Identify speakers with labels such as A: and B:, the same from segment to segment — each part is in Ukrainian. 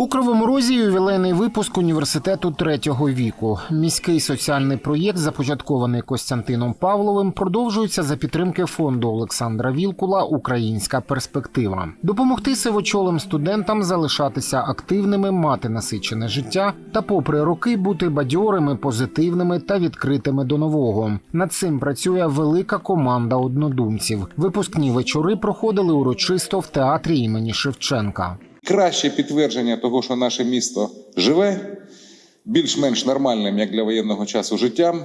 A: У Кривому Розі ювілейний випуск університету третього віку. Міський соціальний проєкт, започаткований Костянтином Павловим, продовжується за підтримки фонду Олександра Вілкула Українська перспектива. Допомогти сивочолим студентам залишатися активними, мати насичене життя та, попри роки, бути бадьорими, позитивними та відкритими до нового. Над цим працює велика команда однодумців. Випускні вечори проходили урочисто в театрі імені Шевченка.
B: Краще підтвердження того, що наше місто живе більш-менш нормальним, як для воєнного часу, життям,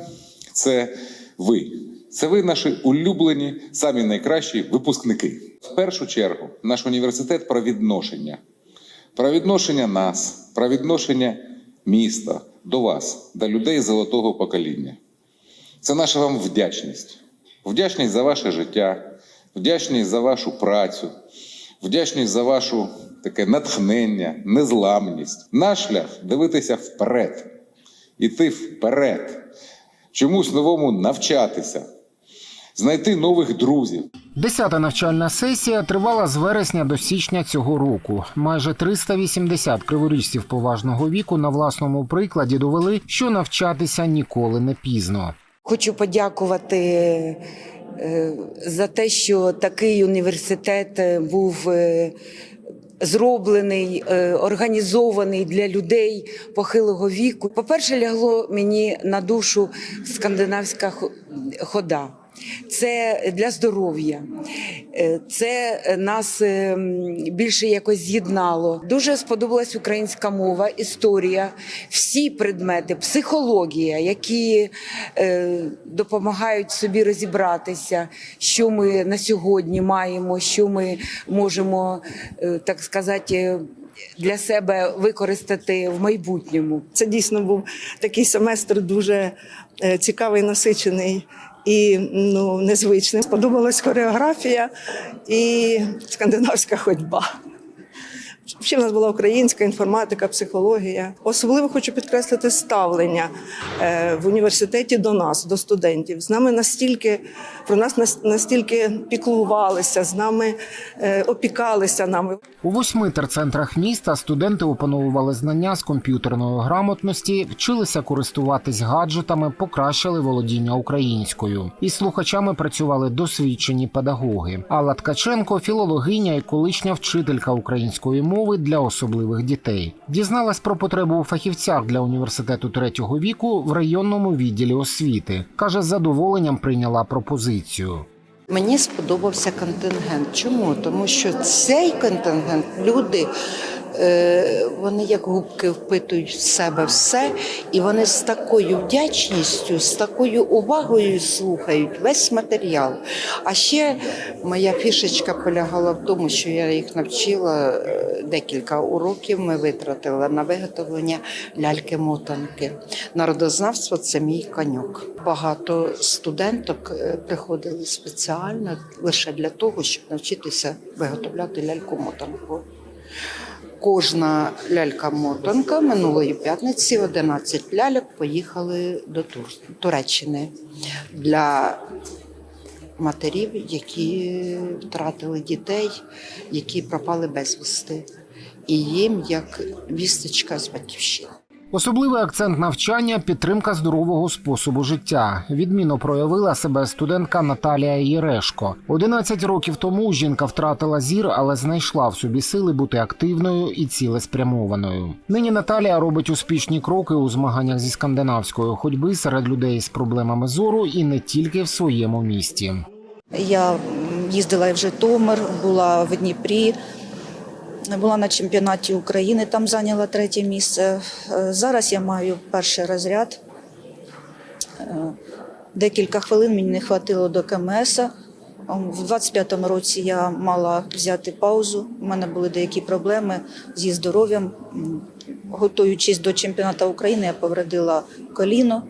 B: це ви. Це ви, наші улюблені, самі найкращі випускники. В першу чергу, наш університет про відношення, про відношення нас, про відношення міста до вас, до людей золотого покоління. Це наша вам вдячність. Вдячність за ваше життя, вдячність за вашу працю, вдячність за вашу таке натхнення, незламність. Наш шлях дивитися вперед, іти вперед, чомусь новому навчатися, знайти нових друзів.
A: Десята навчальна сесія тривала з вересня до січня цього року. Майже 380 криворіжців поважного віку на власному прикладі довели, що навчатися ніколи не пізно.
C: Хочу подякувати за те, що такий університет е, був е, зроблений, е, організований для людей похилого віку. По-перше, лягло мені на душу скандинавська хо- хода. Це для здоров'я, Е, це нас е, більше якось з'єднало. Дуже сподобалась українська мова, історія, всі предмети, психологія, які е, допомагають собі розібратися, що ми на сьогодні маємо, що ми можемо, так сказати, для себе використати в майбутньому.
D: Це дійсно був такий семестр дуже цікавий, насичений і ну, незвичним. Сподобалась хореографія і скандинавська ходьба. Ще в нас була українська інформатика, психологія. Особливо хочу підкреслити ставлення е, в університеті до нас, до студентів. З нами настільки про нас нас- настільки піклувалися, з нами е, опікалися нами.
A: У восьми терцентрах міста студенти опановували знання з комп'ютерної грамотності, вчилися користуватись гаджетами, покращили володіння українською. Із слухачами працювали досвідчені педагоги. Алла Ткаченко, філологиня і колишня вчителька української мови для особливих дітей. Дізналась про потребу у фахівцях для університету третього віку в районному відділі освіти. каже, з задоволенням прийняла пропозицію.
E: Мені сподобався контингент. Чому? Тому що цей контингент люди. Е, Вони як губки впитують в себе все, і вони з такою вдячністю, з такою увагою слухають весь матеріал. А ще моя фішечка полягала в тому, що я їх навчила е, декілька уроків. Ми витратили на виготовлення ляльки-мотанки. Народознавство це мій коньок. Багато студенток е, приходили спеціально лише для того, щоб навчитися виготовляти ляльку-мотанку. Кожна лялька-мотанка минулої п'ятниці 11 ляльок поїхали до Тур- Туреччини для матерів, які втратили дітей, які пропали безвісти. І їм як вісточка з батьківщини.
A: Особливий акцент навчання підтримка здорового способу життя. Відмінно проявила себе студентка Наталія Єрешко. 11 років тому жінка втратила зір, але знайшла в собі сили бути активною і цілеспрямованою. Нині Наталія робить успішні кроки у змаганнях зі скандинавської ходьби серед людей з проблемами зору і не тільки в своєму місті.
F: Я їздила і в Житомир, була в Дніпрі, була на чемпіонаті України, там зайняла третє місце. Е, Зараз я маю перший розряд. Е, Декілька хвилин мені не хватило до КМС. В 25-му році я мала взяти паузу. У мене були деякі проблеми зі здоров'ям. Готуючись до чемпіонату України, я повредила коліно,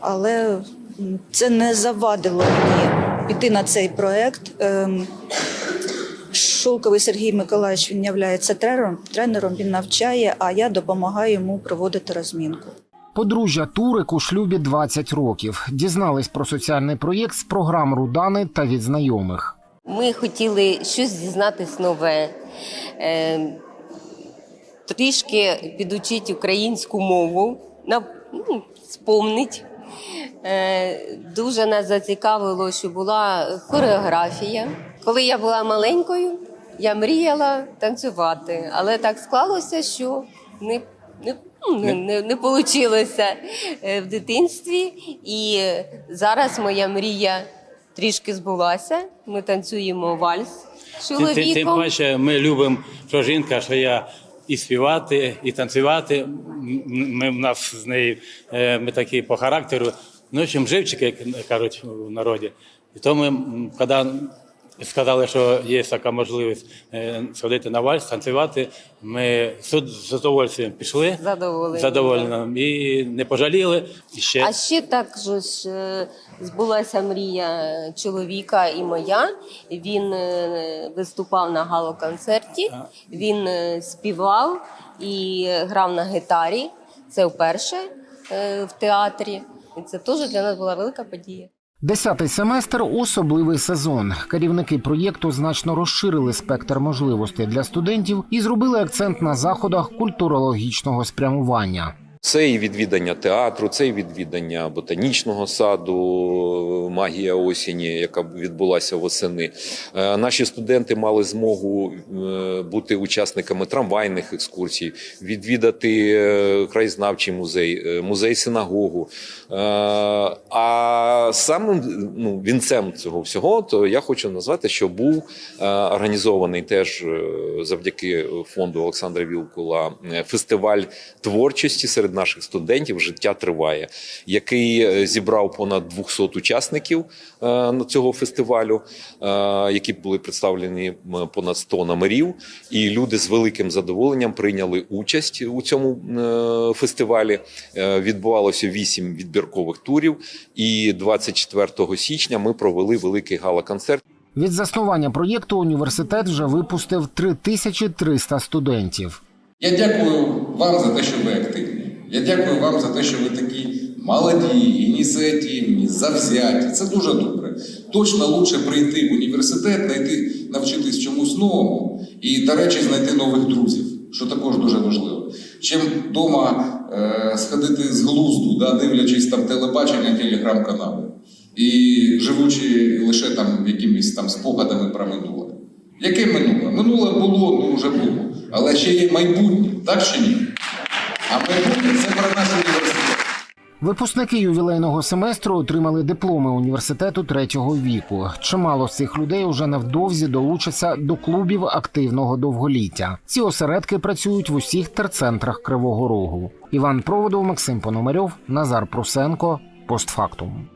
F: але це не завадило мені піти на цей проект. Шолковий Сергій Миколаївич він є тренером, тренером, він навчає, а я допомагаю йому проводити розмінку.
A: Подружжя Турик у шлюбі 20 років. Дізнались про соціальний проєкт з програм Рудани та від знайомих.
G: Ми хотіли щось дізнатись нове. Е, трішки підучити українську мову, на, ну, спомнить. Е, дуже нас зацікавило, що була хореографія. Коли я була маленькою, я мріяла танцювати, але так склалося, що не, не, ну, не, не, не вийшло в дитинстві. І зараз моя мрія трішки збулася. Ми танцюємо вальс з
H: Тим, паче ми любимо, що жінка, що я і співати, і танцювати. Ми в нас з нею е, ми такі по характеру. Ну, чим живчики, як кажуть в народі. І тому, коли сказали, що є така можливість е, сходити на вальс, танцювати, ми з з задовольствием пішли.
G: Задоволені,
H: Задоволені. І не пожаліли. І ще
G: А ще також е, збулася мрія чоловіка і моя. Він е, виступав на гало-концерті, він співав і грав на гітарі. Це вперше в театрі. І це теж для нас була велика подія.
A: Десятий семестр особливий сезон. Керівники проєкту значно розширили спектр можливостей для студентів і зробили акцент на заходах культурологічного спрямування.
I: Це і відвідання театру, це і відвідання ботанічного саду, магія осені, яка відбулася восени. Е, Наші студенти мали змогу е, бути учасниками трамвайних екскурсій, відвідати е, краєзнавчий музей, музей синагогу. Е, Самим ну, вінцем цього всього, то я хочу назвати, що був е, організований теж е, завдяки фонду Олександра Вілкула е, фестиваль творчості серед наших студентів Життя триває, який зібрав понад 200 учасників цього фестивалю, які були представлені понад 100 номерів. І люди з великим задоволенням прийняли участь у цьому фестивалі. Відбувалося 8 відбіркових турів, і 24 січня ми провели великий гала-концерт.
A: Від заснування проєкту університет вже випустив 3300 студентів.
B: Я дякую вам за те, що ви активні. Я дякую вам за те, що ви такі молоді, ініціативні, завзяті. Це дуже добре. Точно лучше прийти в університет, знайти, навчитись чомусь новому і, до речі, знайти нових друзів, що також дуже важливо. Чим вдома е, сходити з глузду, да, дивлячись там телебачення, телеграм-канали, і живучи лише там якимись там спогадами про минуле. Яке минуле? Минуле було, ну вже було. Але ще є майбутнє, так чи ні? А майбутнє це про наш університет.
A: Випускники ювілейного семестру отримали дипломи університету третього віку. Чимало з цих людей уже невдовзі долучаться до клубів активного довголіття. Ці осередки працюють в усіх терцентрах Кривого Рогу. Іван Проводов, Максим Пономарьов, Назар Прусенко. Постфактум.